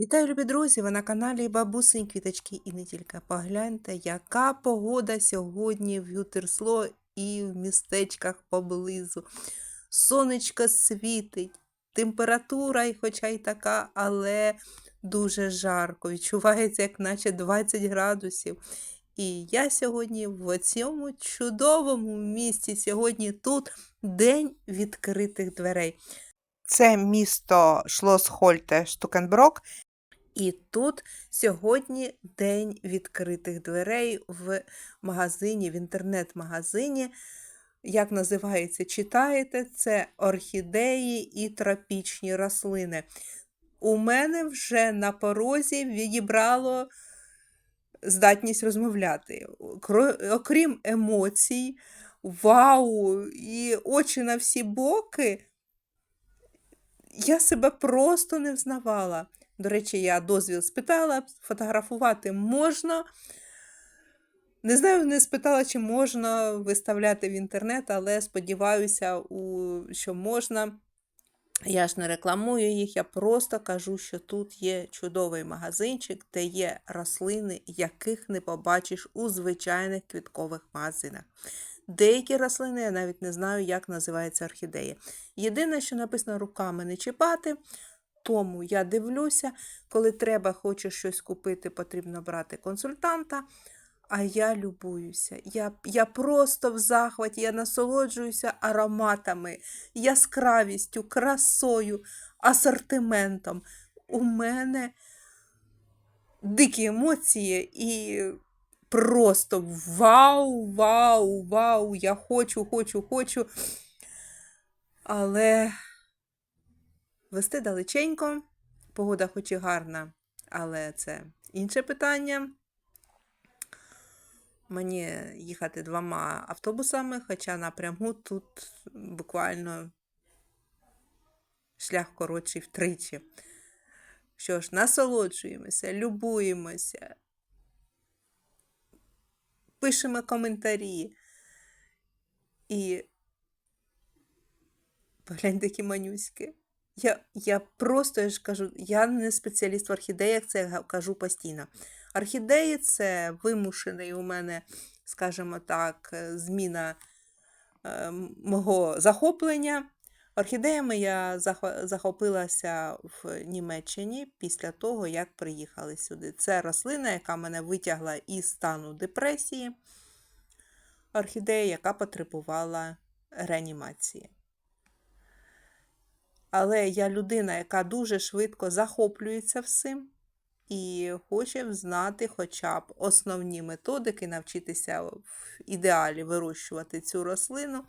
Вітаю, любі друзі! Ви на каналі Бабусень Квіточки і не тільки. Погляньте, яка погода сьогодні в Ютерсло і в містечках поблизу. Сонечко світить, температура, і хоча й така, але дуже жарко. Відчувається, як наче 20 градусів. І я сьогодні в цьому чудовому місті. Сьогодні тут день відкритих дверей. Це місто Шлосхольте Штукенброк. І тут сьогодні день відкритих дверей в магазині, в інтернет-магазині. Як називається, читаєте, це орхідеї і тропічні рослини. У мене вже на порозі відібрало здатність розмовляти. Окрім емоцій, вау, і очі на всі боки, я себе просто не взнавала. До речі, я дозвіл спитала, фотографувати можна. Не знаю, не спитала, чи можна виставляти в інтернет, але сподіваюся, що можна. Я ж не рекламую їх, я просто кажу, що тут є чудовий магазинчик, де є рослини, яких не побачиш у звичайних квіткових магазинах. Деякі рослини я навіть не знаю, як називається орхідея. Єдине, що написано руками не чіпати, тому я дивлюся, коли треба, хочу щось купити, потрібно брати консультанта. А я любуюся. Я, я просто в захваті, я насолоджуюся ароматами, яскравістю, красою, асортиментом. У мене дикі емоції і просто вау, вау, вау! Я хочу, хочу, хочу. Але вести далеченько, погода хоч і гарна, але це інше питання. Мені їхати двома автобусами, хоча напряму тут буквально шлях коротший втричі. Що ж, насолоджуємося, любуємося, пишемо коментарі. І погляньте, які манюськи. Я, я просто я ж кажу, я не спеціаліст в орхідеях, це я кажу постійно. Орхідеї це вимушений у мене, скажімо так, е, зміна е, мого захоплення. Орхідеями я захопилася в Німеччині після того, як приїхали сюди. Це рослина, яка мене витягла із стану депресії. Орхідея, яка потребувала реанімації. Але я людина, яка дуже швидко захоплюється всім і хоче знати хоча б основні методики, навчитися в ідеалі вирощувати цю рослину.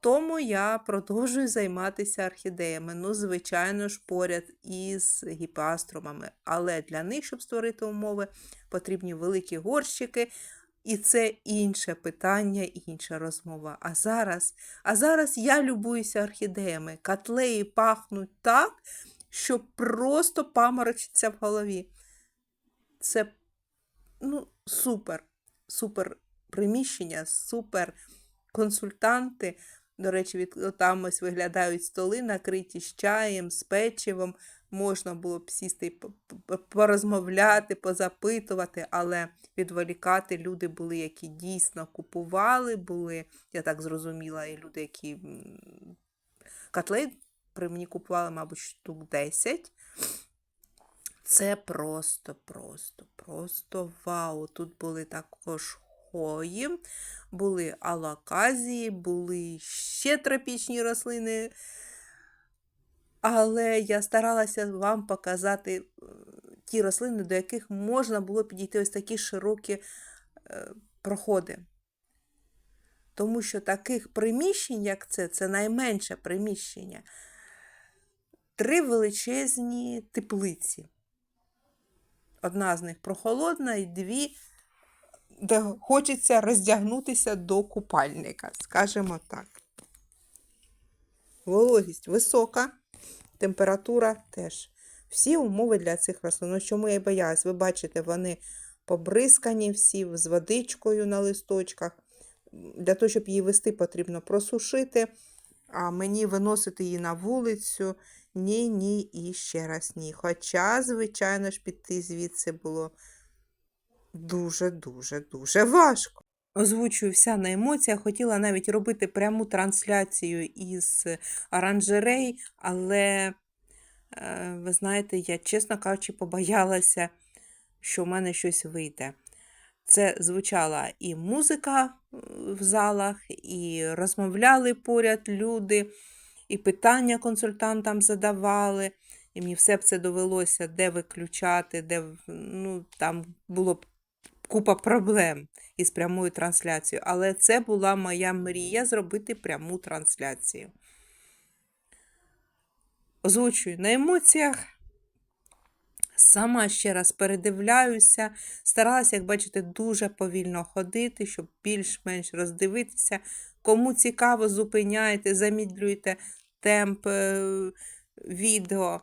Тому я продовжую займатися орхідеями. Ну, звичайно ж, поряд із гіпаструмами. Але для них, щоб створити умови, потрібні великі горщики. І це інше питання, інша розмова. А зараз, а зараз я любуюся орхідеями. Котлеї пахнуть так, що просто паморочиться в голові. Це ну, супер, супер приміщення, супер консультанти. До речі, від там ось виглядають столи, накриті з чаєм, з печивом. Можна було б сісти і порозмовляти, позапитувати, але відволікати люди були, які дійсно купували, були, я так зрозуміла, і люди, які м, котлет при мені купували, мабуть, штук 10. Це просто, просто, просто вау. Тут були також хої, були алаказії, були ще тропічні рослини. Але я старалася вам показати е, ті рослини, до яких можна було підійти ось такі широкі е, проходи. Тому що таких приміщень, як це, це найменше приміщення. Три величезні теплиці. Одна з них прохолодна, і дві, де хочеться роздягнутися до купальника, скажімо так. Вологість висока, температура теж. Всі умови для цих рослин. Ну, чому я й боялась? Ви бачите, вони побризкані всі з водичкою на листочках. Для того, щоб її вести, потрібно просушити, А мені виносити її на вулицю ні, ні і ще раз ні. Хоча, звичайно ж, піти звідси було дуже, дуже, дуже важко. Озвучую вся на емоціях. Хотіла навіть робити пряму трансляцію із оранжерей, але, е, ви знаєте, я, чесно кажучи, побоялася, що в мене щось вийде. Це звучала і музика е, в залах, і розмовляли поряд люди, і питання консультантам задавали. І мені все це довелося де виключати, де ну, там було купа проблем із прямою трансляцією. Але це була моя мрія зробити пряму трансляцію. Озвучую на емоціях. Сама ще раз передивляюся, старалася, як бачите, дуже повільно ходити, щоб більш-менш роздивитися. Кому цікаво, зупиняйте, замідлюйте темп е, відео.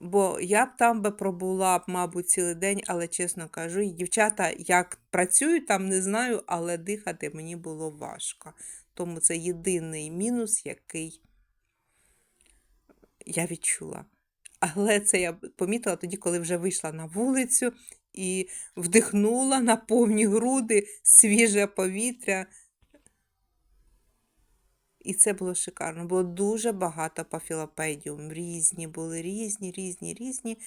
Бо я б там би пробула б, мабуть, цілий день, але чесно кажу, дівчата як працюють там, не знаю, але дихати мені було важко. Тому це єдиний мінус, який я відчула. Але це я помітила тоді, коли вже вийшла на вулицю і вдихнула на повні груди свіже повітря. І це було шикарно. Було дуже багато пафілопедіум. Різні були різні, різні, різні.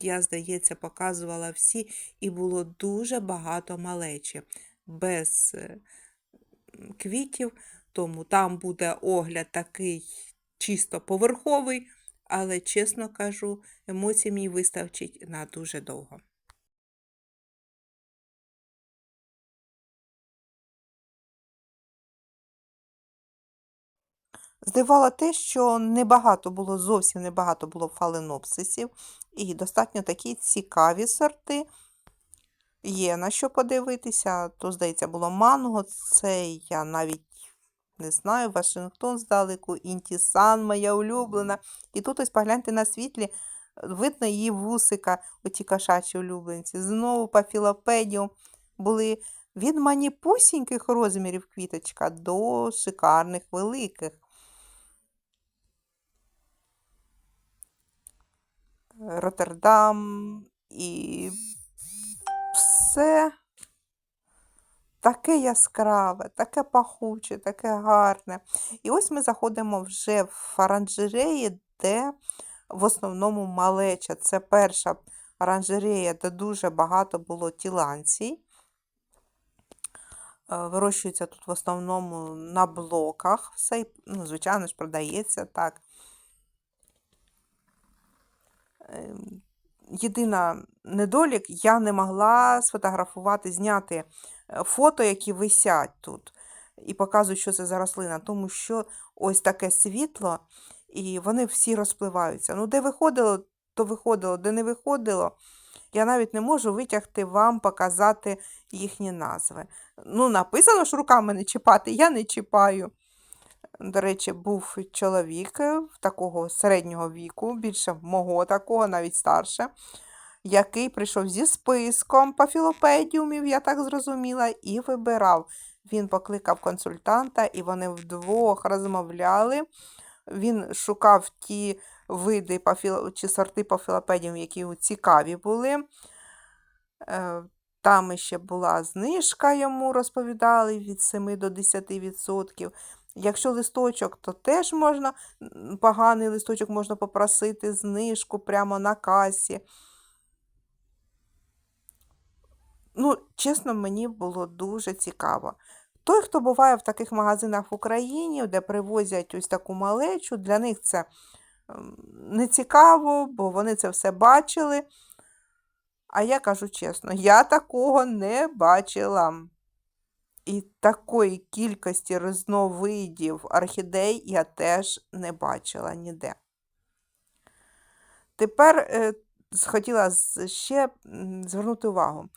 Я, здається, показувала всі, і було дуже багато малечі без е, квітів. Тому там буде огляд такий чисто поверховий, але, чесно кажу, емоцій мені вистачить на дуже довго. Здивувало те, що небагато було, зовсім небагато було фаленопсисів, і достатньо такі цікаві сорти. Є на що подивитися, то, здається, було манго, це я навіть не знаю, Вашингтон здалеку, Інтісан, моя улюблена. І тут ось погляньте на світлі, видно її вусика, оті кошачі улюбленці. Знову пафілопедіум були від маніпусіньких розмірів квіточка до шикарних великих. Роттердам і все таке яскраве, таке пахуче, таке гарне. І ось ми заходимо вже в оранжереї, де в основному малеча. Це перша оранжерея, де дуже багато було тіланцій. Е, Вирощується тут в основному на блоках. Все, ну, звичайно ж, продається так. Єдина недолік, я не могла сфотографувати, зняти е, фото, які висять тут, і показую, що це за рослина, тому що ось таке світло, і вони всі розпливаються. Ну, де виходило, то виходило, де не виходило, я навіть не можу витягти вам, показати їхні назви. Ну, написано ж руками не чіпати, я не чіпаю. До речі, був чоловік е, такого середнього віку, більше мого такого, навіть старше, який прийшов зі списком пафілопедіумів, я так зрозуміла, і вибирав. Він покликав консультанта, і вони вдвох розмовляли. Він шукав ті види чи сорти пафілопедіумів, які цікаві були. Е, Там ще була знижка, йому розповідали від 7 до 10%. Якщо листочок, то теж можна, поганий листочок можна попросити знижку прямо на касі. Ну, чесно, мені було дуже цікаво. Той, хто буває в таких магазинах в Україні, де привозять ось таку малечу, для них це ем, не цікаво, бо вони це все бачили. А я кажу чесно, я такого не бачила. І такої кількості різновидів орхідей я теж не бачила ніде. Тепер е, хотіла ще звернути увагу.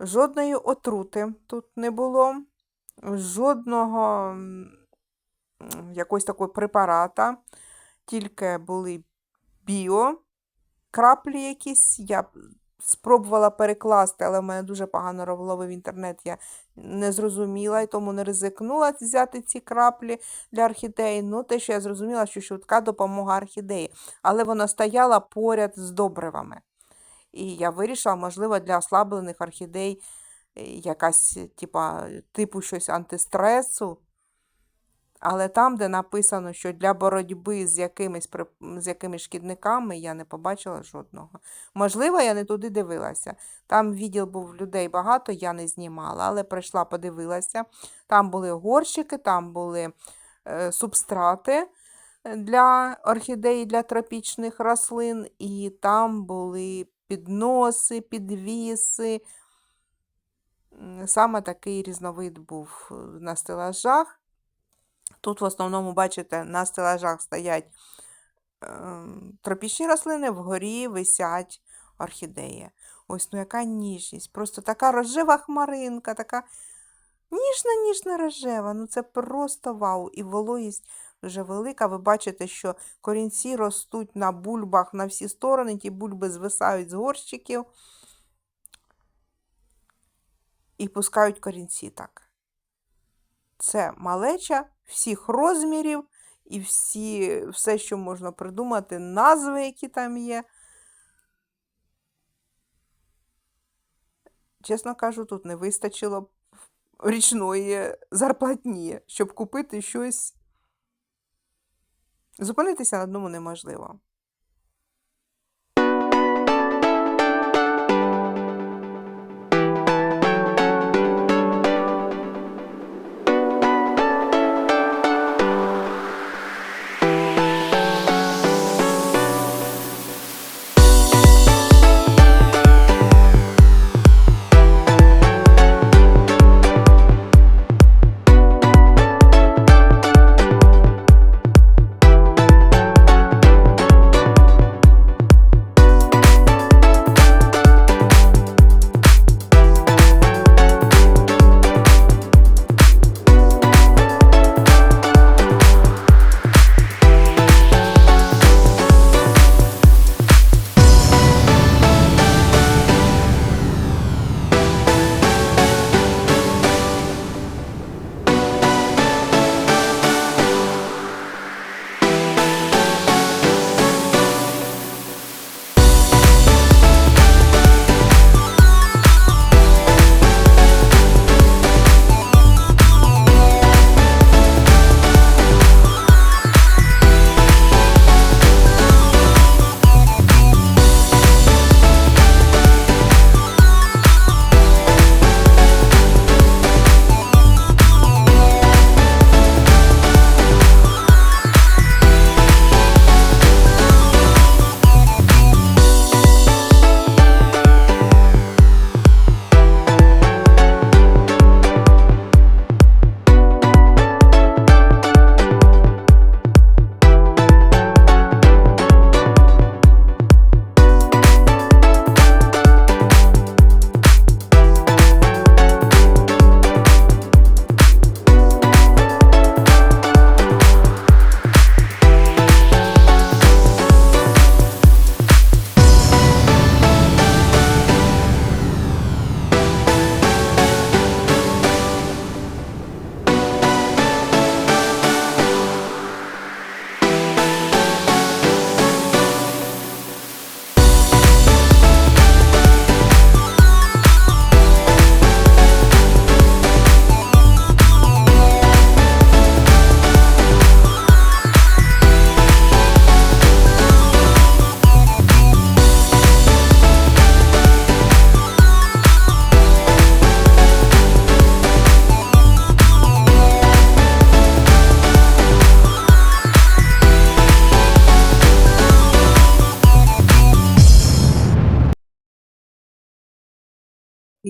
Жодної отрути тут не було, жодного якогось такого препарата, тільки були біо краплі якісь. Я спробувала перекласти, але в мене дуже погано ловив інтернет, я не зрозуміла і тому не ризикнула взяти ці краплі для орхідеї. Ну, те, що я зрозуміла, що швидка допомога орхідеї, але вона стояла поряд з добривами. І я вирішила, можливо, для ослаблених орхідей е, якась, типа, типу щось антистресу. Але там, де написано, що для боротьби з якимись, з якимись шкідниками, я не побачила жодного. Можливо, я не туди дивилася. Там відділ був людей багато, я не знімала, але прийшла, подивилася. Там були горщики, там були е, субстрати е, для орхідей, для тропічних рослин, і там були підноси, підвіси. Саме такий різновид був е, на стелажах. Тут в основному, бачите, на стелажах стоять ем, тропічні рослини, вгорі висять орхідеї. Ось, ну яка ніжність. Просто така рожева хмаринка, така ніжна, ніжна рожева. Ну це просто вау. І вологість дуже велика. Ви бачите, що корінці ростуть на бульбах на всі сторони, ті бульби звисають з горщиків і пускають корінці так. Це малеча всіх розмірів і всі, все, що можна придумати, назви, які там є. Чесно кажу, тут не вистачило річної зарплатні, щоб купити щось. Зупинитися на одному неможливо.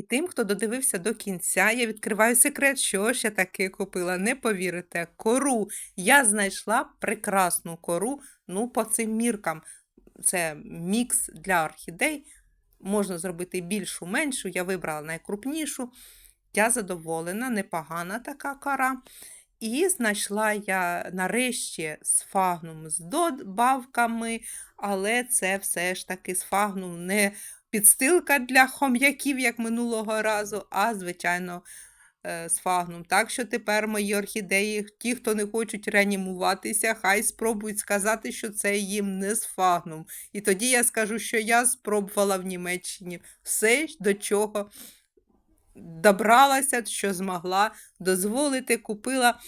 І тим, хто додивився до кінця, я відкриваю секрет, що ж я таки купила. Не повірите, кору. Я знайшла прекрасну кору, ну, по цим міркам. Це мікс для орхідей. Можна зробити більшу, меншу. Я вибрала найкрупнішу. Я задоволена, непогана така кора. І знайшла я нарешті сфагнум з добавками, але це все ж таки сфагнум не підстилка для хом'яків, як минулого разу, а, звичайно, е, з фагном. Так що тепер мої орхідеї, ті, хто не хочуть реанімуватися, хай спробують сказати, що це їм не з фагном. І тоді я скажу, що я спробувала в Німеччині все, до чого добралася, що змогла дозволити, купила.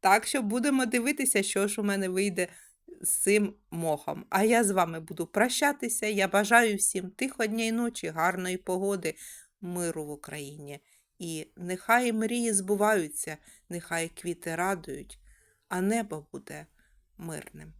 Так що будемо дивитися, що ж у мене вийде з цим мохом. А я з вами буду прощатися. Я бажаю всім тихої ночі, гарної погоди, миру в Україні. І нехай мрії збуваються, нехай квіти радують, а небо буде мирним.